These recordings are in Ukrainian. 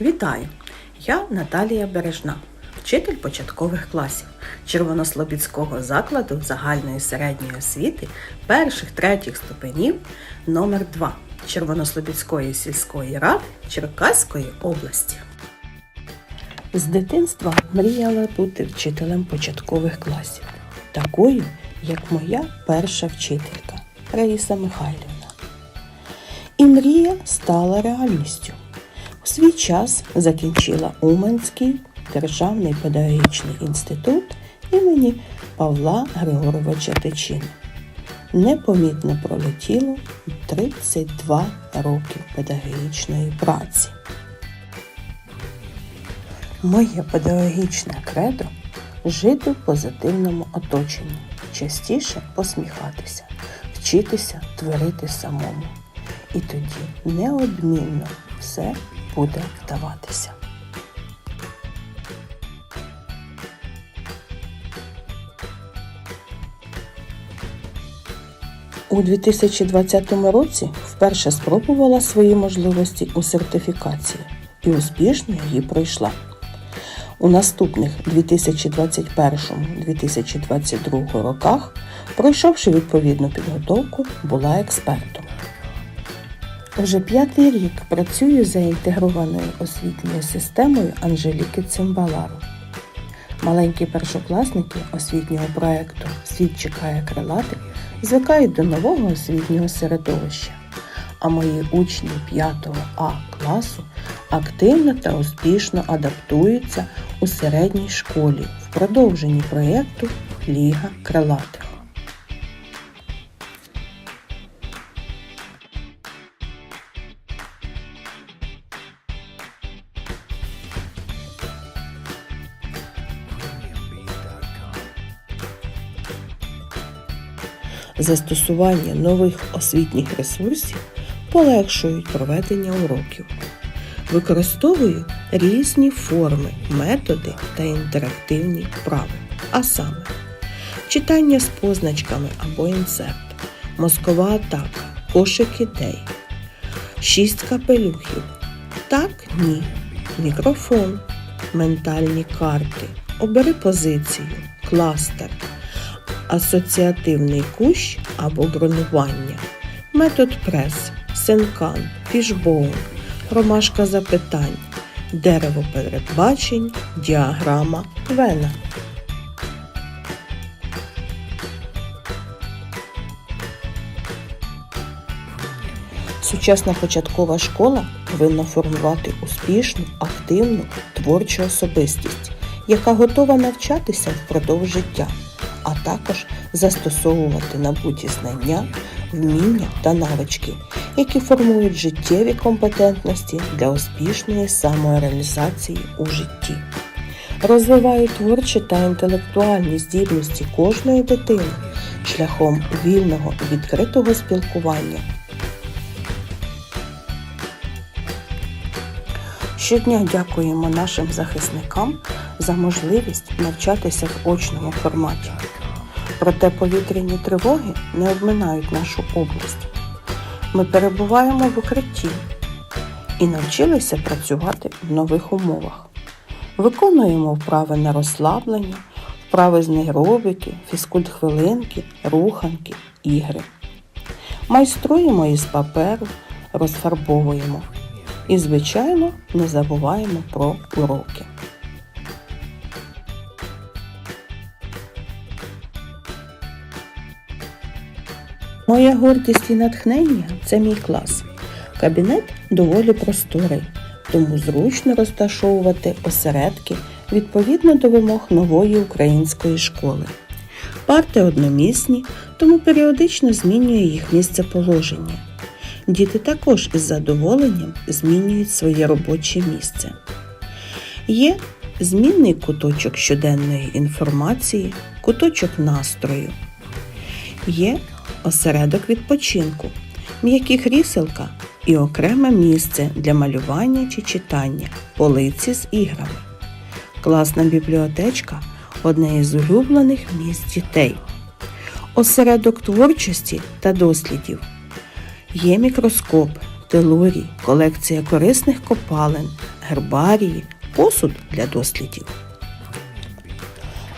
Вітаю! Я Наталія Бережна, вчитель початкових класів Червонослобідського закладу загальної середньої освіти перших третіх ступенів номер 2 Червонослобідської сільської ради Черкаської області. З дитинства мріяла бути вчителем початкових класів, такою, як моя перша вчителька Раїса Михайлівна. І мрія стала реальністю. Свій час закінчила Уманський державний педагогічний інститут імені Павла Григоровича Тичини. Непомітно пролетіло 32 роки педагогічної праці. Моє педагогічне кредо жити в позитивному оточенні, частіше посміхатися, вчитися творити самому. І тоді неодмінно все буде вдаватися. У 2020 році вперше спробувала свої можливості у сертифікації і успішно її пройшла. У наступних 2021-2022 роках, пройшовши відповідну підготовку, була експертом. Вже п'ятий рік працюю за інтегрованою освітньою системою Анжеліки Цимбалару. Маленькі першокласники освітнього проєкту Світ чекає крилатих звикають до нового освітнього середовища, а мої учні 5 А класу активно та успішно адаптуються у середній школі в продовженні проєкту Ліга крилатих. Застосування нових освітніх ресурсів полегшують проведення уроків. Використовую різні форми, методи та інтерактивні вправи, а саме читання з позначками або інсерт, мозкова атака, кошик ідей, шість капелюхів, так ні, мікрофон, ментальні карти, обери позицію, кластер, асоціативний кущ або бронювання, метод прес, сенкан, фішбоун, ромашка запитань, дерево передбачень, діаграма вена. Сучасна початкова школа повинна формувати успішну, активну, творчу особистість, яка готова навчатися впродовж життя, також застосовувати набуті знання, вміння та навички, які формують життєві компетентності для успішної самореалізації у житті. Розвивають творчі та інтелектуальні здібності кожної дитини шляхом вільного відкритого спілкування Щодня дякуємо нашим захисникам за можливість навчатися в очному форматі. Проте повітряні тривоги не обминають нашу область. Ми перебуваємо в укритті і навчилися працювати в нових умовах. Виконуємо вправи на розслаблення, вправи з нейробіки, фізкульт-хвилинки, руханки, ігри. Майструємо із паперу, розфарбовуємо. І, звичайно, не забуваємо про уроки. Моя гордість і натхнення це мій клас. Кабінет доволі просторий, тому зручно розташовувати осередки відповідно до вимог нової української школи. Парти одномісні, тому періодично змінює їх місце положення. Діти також із задоволенням змінюють своє робоче місце. Є змінний куточок щоденної інформації, куточок настрою. Є осередок відпочинку, м'які кріселка і окреме місце для малювання чи читання, полиці з іграми. Класна бібліотечка одне із улюблених місць дітей. Осередок творчості та дослідів. Є мікроскоп, телурій, колекція корисних копалин, гербарії, посуд для дослідів.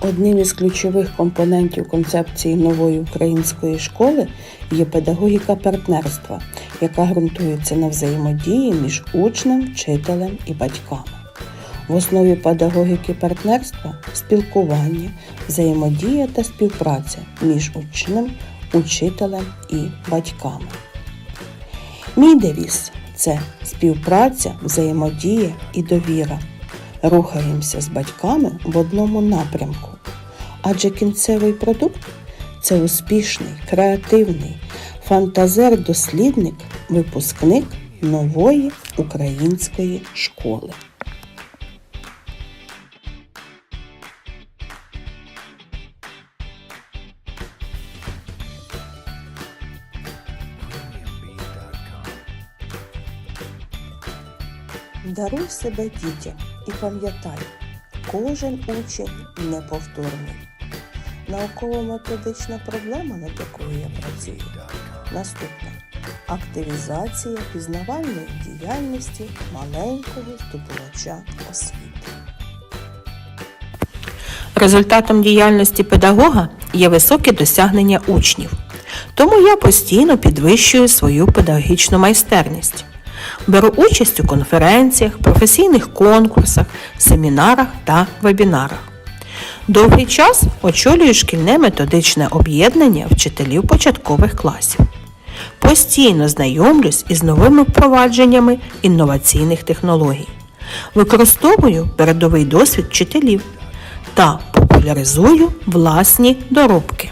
Одним із ключових компонентів концепції нової української школи є педагогіка партнерства, яка ґрунтується на взаємодії між учнем, вчителем і батьками. В основі педагогіки партнерства спілкування, взаємодія та співпраця між учнем, учителем і батьками. Мій девіз це співпраця, взаємодія і довіра. Рухаємося з батьками в одному напрямку. Адже кінцевий продукт це успішний, креативний фантазер-дослідник, випускник нової української школи. Даруй себе дітям і пам'ятай, кожен учень неповторний. Науково-методична проблема, над якою я працюю, наступна. Активізація пізнавальної діяльності маленького здобувача освіти. Результатом діяльності педагога є високі досягнення учнів. Тому я постійно підвищую свою педагогічну майстерність. Беру участь у конференціях, професійних конкурсах, семінарах та вебінарах. Довгий час очолюю шкільне методичне об'єднання вчителів початкових класів. Постійно знайомлюсь із новими впровадженнями інноваційних технологій. Використовую передовий досвід вчителів та популяризую власні доробки.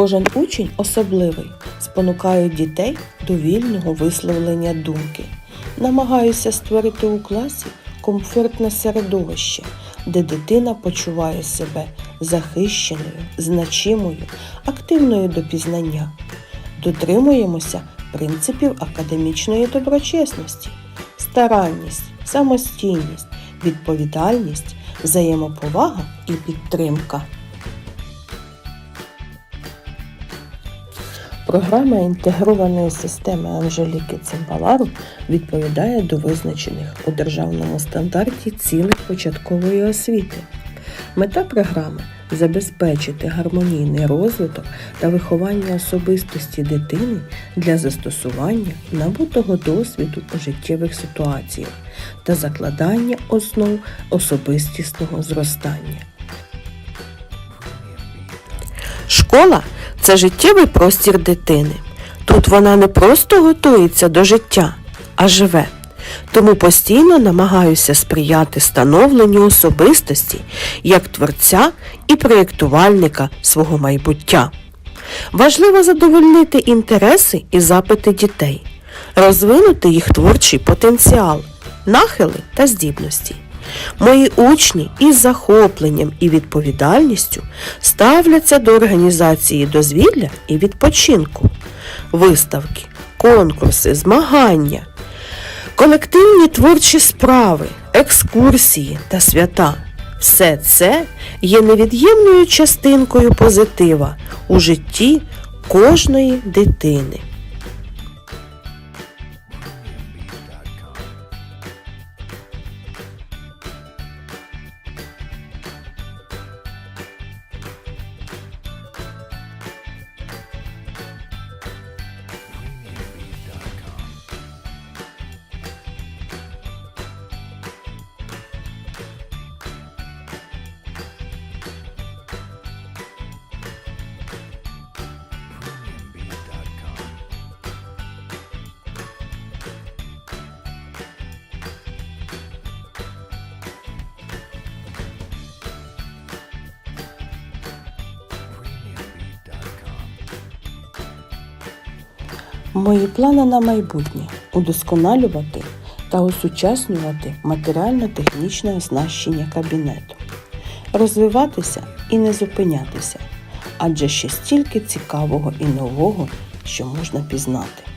Кожен учень особливий, спонукаю дітей до вільного висловлення думки. Намагаюся створити у класі комфортне середовище, де дитина почуває себе захищеною, значимою, активною до пізнання. Дотримуємося принципів академічної доброчесності, старанність, самостійність, відповідальність, взаємоповага і підтримка. Програма інтегрованої системи Анжеліки Цимбалару відповідає до визначених у державному стандарті цілей початкової освіти. Мета програми забезпечити гармонійний розвиток та виховання особистості дитини для застосування набутого досвіду у життєвих ситуаціях та закладання основ особистісного зростання. Школа це життєвий простір дитини. Тут вона не просто готується до життя, а живе. Тому постійно намагаюся сприяти становленню особистості як творця і проєктувальника свого майбуття. Важливо задовольнити інтереси і запити дітей, розвинути їх творчий потенціал, нахили та здібності. Мої учні із захопленням і відповідальністю ставляться до організації дозвілля і відпочинку, виставки, конкурси, змагання, колективні творчі справи, екскурсії та свята. Все це є невід'ємною частинкою позитива у житті кожної дитини. Мої плани на майбутнє удосконалювати та осучаснювати матеріально-технічне оснащення кабінету, розвиватися і не зупинятися, адже ще стільки цікавого і нового, що можна пізнати.